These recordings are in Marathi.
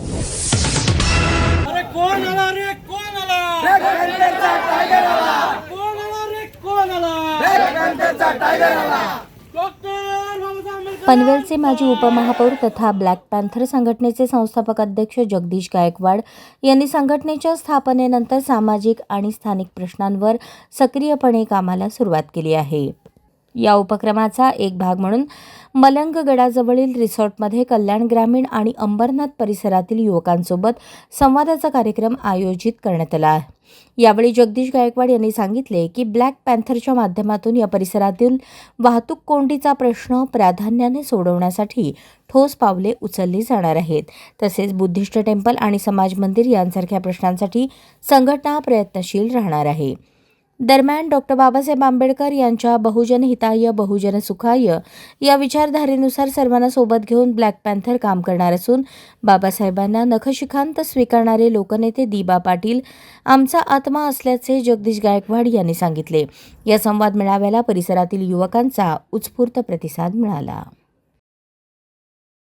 अरे कोण आला रे? कोण आला? कोण आला रे? कोण आला? डॉक्टर बाबासाहेब आंबेडकर पनवेलचे माजी उपमहापौर तथा ब्लॅक पॅन्थर संघटनेचे संस्थापक अध्यक्ष जगदीश गायकवाड यांनी संघटनेच्या स्थापनेनंतर सामाजिक आणि स्थानिक प्रश्नांवर सक्रियपणे कामाला सुरुवात केली आहे. या उपक्रमाचा एक भाग म्हणून मलंग गडाजवळील रिसॉर्टमध्ये कल्याण ग्रामीण आणि अंबरनाथ परिसरातील युवकांसोबत संवादाचा कार्यक्रम आयोजित करण्यात आला यावेळी जगदीश गायकवाड यांनी सांगितले की ब्लॅक पॅन्थरच्या माध्यमातून या परिसरातील वाहतूक कोंडीचा प्रश्न प्राधान्याने सोडवण्यासाठी ठोस पावले उचलली जाणार आहेत. तसेच बुद्धिस्ट टेम्पल आणि समाज मंदिर यांसारख्या प्रश्नांसाठी संघटना प्रयत्नशील राहणार आहे. दरम्यान डॉक्टर बाबासाहेब आंबेडकर यांच्या बहुजन हिताय बहुजन सुखाय या विचारधारेनुसार सर्वांना सोबत घेऊन ब्लॅक पॅन्थर काम करणार असून बाबासाहेबांना नखशिखांत स्वीकारणारे लोकनेते दिबा पाटील आमचा आत्मा असल्याचे जगदीश गायकवाड यांनी सांगितले. या संवाद मेळाव्याला परिसरातील युवकांचा उत्स्फूर्त प्रतिसाद मिळाला.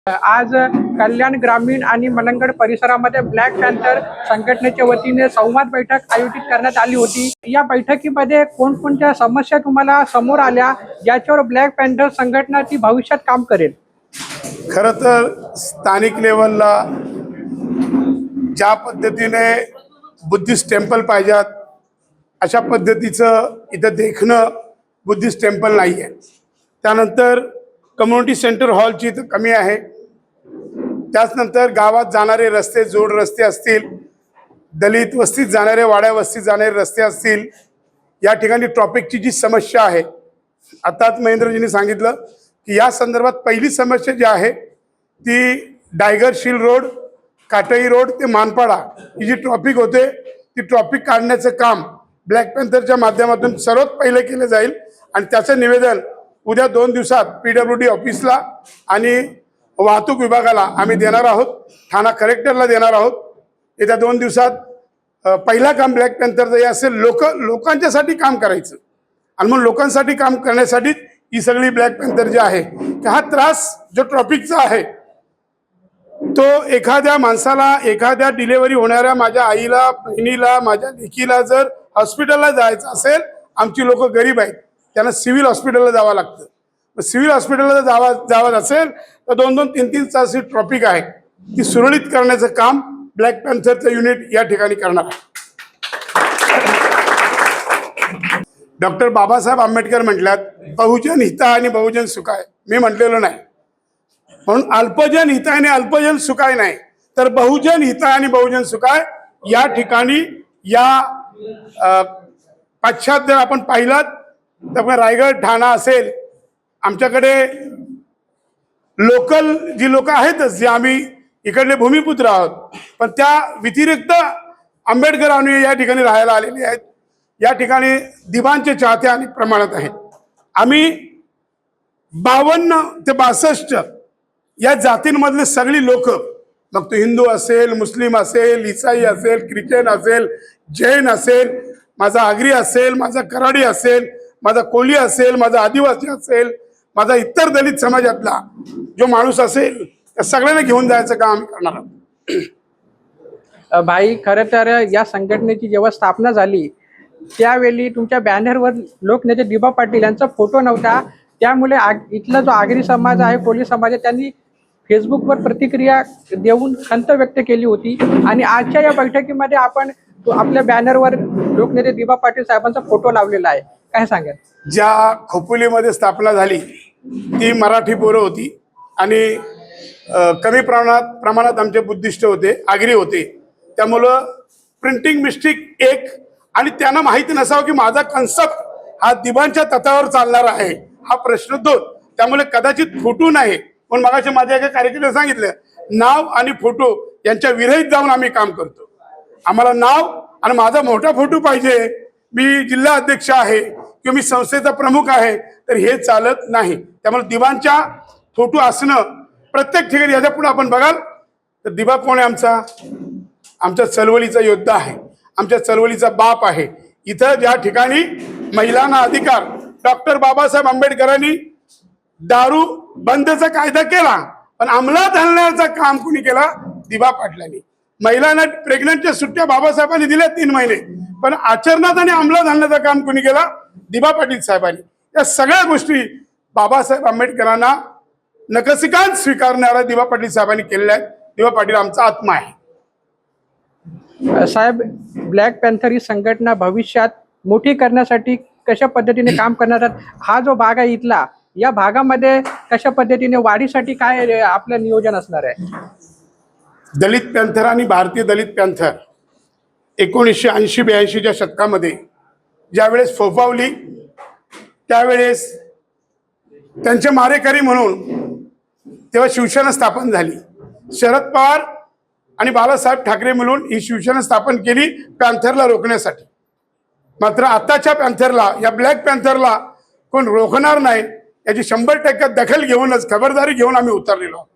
आज कल्याण ग्रामीण आणि मलंगड परिसरामध्ये ब्लॅक पॅन्थर संघटनेच्या वतीने संवाद बैठक आयोजित करण्यात आली होती. या बैठकीमध्ये कोणकोणत्या समस्या तुम्हाला समोर आल्या ज्याच्यावर ब्लॅक पॅन्थर संघटना ती भविष्यात काम करेल. खरं तर स्थानिक लेवलला ज्या पद्धतीने बुद्धिस्ट टेम्पल पाहिजेत अशा पद्धतीचं इथं देखणं बुद्धिस्ट टेम्पल नाही आहे त्यानंतर कम्युनिटी सेंटर हॉलची इथं कमी आहे. त्याचनंतर गावात जाणारे रस्ते जोड रस्ते असतील दलित वस्तीत जाणारे वाड्या वस्तीत जाणारे रस्ते असतील या ठिकाणी ट्रॉफिकची जी समस्या आहे आताच महेंद्रजींनी सांगितलं की या संदर्भात पहिली समस्या जी आहे ती डायगर शिल रोड काटई रोड ते मानपाडा ही जी ट्रॉफिक होते ती ट्रॉफिक काढण्याचं काम ब्लॅक पॅन्थरच्या माध्यमातून सर्वात पहिले केलं जाईल. आणि त्याचं निवेदन उद्या दोन दिवसात पी डब्ल्यू डी ऑफिसला आणि वाहतूक विभागाला आम्ही देणार आहोत. ठाणा कलेक्टरला देणार आहोत. येत्या दोन दिवसात पहिला काम ब्लॅक पॅन्थरचं हे असेल लोक लोकांच्यासाठी काम करायचं. आणि मग लोकांसाठी काम करण्यासाठीच ही सगळी ब्लॅक पॅन्थर जी आहे की हा त्रास जो ट्रॉफिकचा आहे तो एखाद्या माणसाला एखाद्या डिलेवरी होणाऱ्या माझ्या आईला बहिणीला माझ्या लेकीला जर हॉस्पिटलला जायचं असेल आमची लोक गरीब आहेत. त्यांना सिव्हिल हॉस्पिटलला जावं लागतं. सिव्हिल हॉस्पिटलला जर जावा जावं असेल तर दोन दोन तीन तीन तास ही ट्रॉफिक आहे. ती सुरळीत करण्याचं काम ब्लॅक पॅन्थरचं युनिट या ठिकाणी करणार आहे. डॉक्टर बाबासाहेब आंबेडकर म्हटल्यात बहुजन हिता आणि बहुजन सुखाय मी म्हटलेलं नाही. म्हणून अल्पजन हिताय आणि अल्पजन सुखाय नाही तर बहुजन हिताय आणि बहुजन सुखाय या ठिकाणी या पाश्चात्य पाश्चात जर आपण पाहिलात तर रायगड ठाणा असेल आमच्याकडे लोकल जी लोक आहेतच जे आम्ही इकडले भूमिपुत्र आहोत पण त्या व्यतिरिक्त आंबेडकर आम्ही या ठिकाणी राहायला आलेले आहेत. या ठिकाणी दिवांचे चाहते आणि प्रमाणात आहेत. आम्ही बावन्न ते बासष्ट या जातींमधले सगळी लोक मग तो हिंदू असेल मुस्लिम असेल इसाई असेल ख्रिश्चन असेल जैन असेल माझा आगरी असेल माझा कराडी असेल माझा कोळी असेल माझा आदिवासी असेल माझा इतर दलित समाजातला जो माणूस असेल त्या सगळ्यांना घेऊन जायचं काम आम्ही करणार आहोत. भाई खरं तर या संघटनेची जेव्हा स्थापना झाली त्यावेळी तुमच्या बॅनरवर लोकनेते दिबा पाटील यांचा फोटो नव्हता. त्यामुळे आग- इथला जो आगरी समाज आहे कोळी समाज आहे त्यांनी फेसबुकवर प्रतिक्रिया देऊन खंत व्यक्त केली होती. आणि आजच्या या बैठकीमध्ये आपण आपल्या बॅनरवर लोकनेते दिबा पाटील साहेबांचा फोटो लावलेला आहे. काय सांगाल? ज्या खोपोलीमध्ये स्थापना झाली ती मराठी पोरं होती. आणि कमी प्रमाणात प्रमाणात आमचे बुद्धिष्ट होते आगरी होते. त्यामुळं प्रिंटिंग मिस्टेक एक आणि त्यांना माहिती नसावं की माझा कन्सेप्ट हा दिवांच्या तत्वावर चालणार आहे हा प्रश्न दोन. त्यामुळे कदाचित फोटो नाही. पण मगाशी माझ्या एका कार्यक्रमात सांगितलं नाव आणि फोटो यांच्या विरहित जाऊन आम्ही काम करतो. आम्हाला नाव आणि माझा मोठा फोटो पाहिजे. मी जिल्हा अध्यक्ष आहे किंवा मी संस्थेचा प्रमुख आहे तर हे चालत नाही. त्यामुळे दिवांच्या फोटो असणं प्रत्येक ठिकाणी याच्यापुढे आपण बघाल तर दिवा कोण आहे आमचा? आमच्या चळवळीचा योद्धा आहे. आमच्या चळवळीचा बाप आहे. इथं ज्या ठिकाणी महिलांना अधिकार डॉक्टर बाबासाहेब आंबेडकरांनी दारू बंदचा कायदा केला पण अंमलात आणण्याचं काम कुणी केला? दिवा पाटलांनी. महिलांना प्रेग्नंटच्या सुट्ट्या बाबासाहेबांनी दिल्या तीन महिने. पण आचरणात आणि अंमलात आणण्याचं काम कोणी केलं? दिबा पाटील साहेबांनी. या सगळ्या गोष्टी बाबासाहेब आंबेडकरांना नकसिकांत स्वीकारणाऱ्या दिबा पाटील साहेबांनी केलेल्या आहेत. दिबा पाटील आमचा आत्मा आहे. साहेब ब्लॅक पॅन्थर ही संघटना भविष्यात मोठी करण्यासाठी कशा पद्धतीने काम करणार हा जो भाग आहे इथला या भागामध्ये कशा पद्धतीने वाढीसाठी काय आपलं नियोजन असणार आहे? दलित पॅन्थर आणि भारतीय दलित पॅन्थर. एकोणीसशे ऐंशी ब्याऐंशीच्या शतकामध्ये ज्यावेळेस फोफावली त्यावेळेस त्यांचे मारेकरी म्हणून तेव्हा शिवसेना स्थापन झाली. शरद पवार आणि बाळासाहेब ठाकरे मिळून ही शिवसेना स्थापन केली पॅन्थरला रोखण्यासाठी. मात्र आताच्या पॅन्थरला या ब्लॅक पॅन्थरला कोण रोखणार नाही याची शंभर टक्के दखल घेऊनच खबरदारी घेऊन आम्ही उतरलेलो आहोत.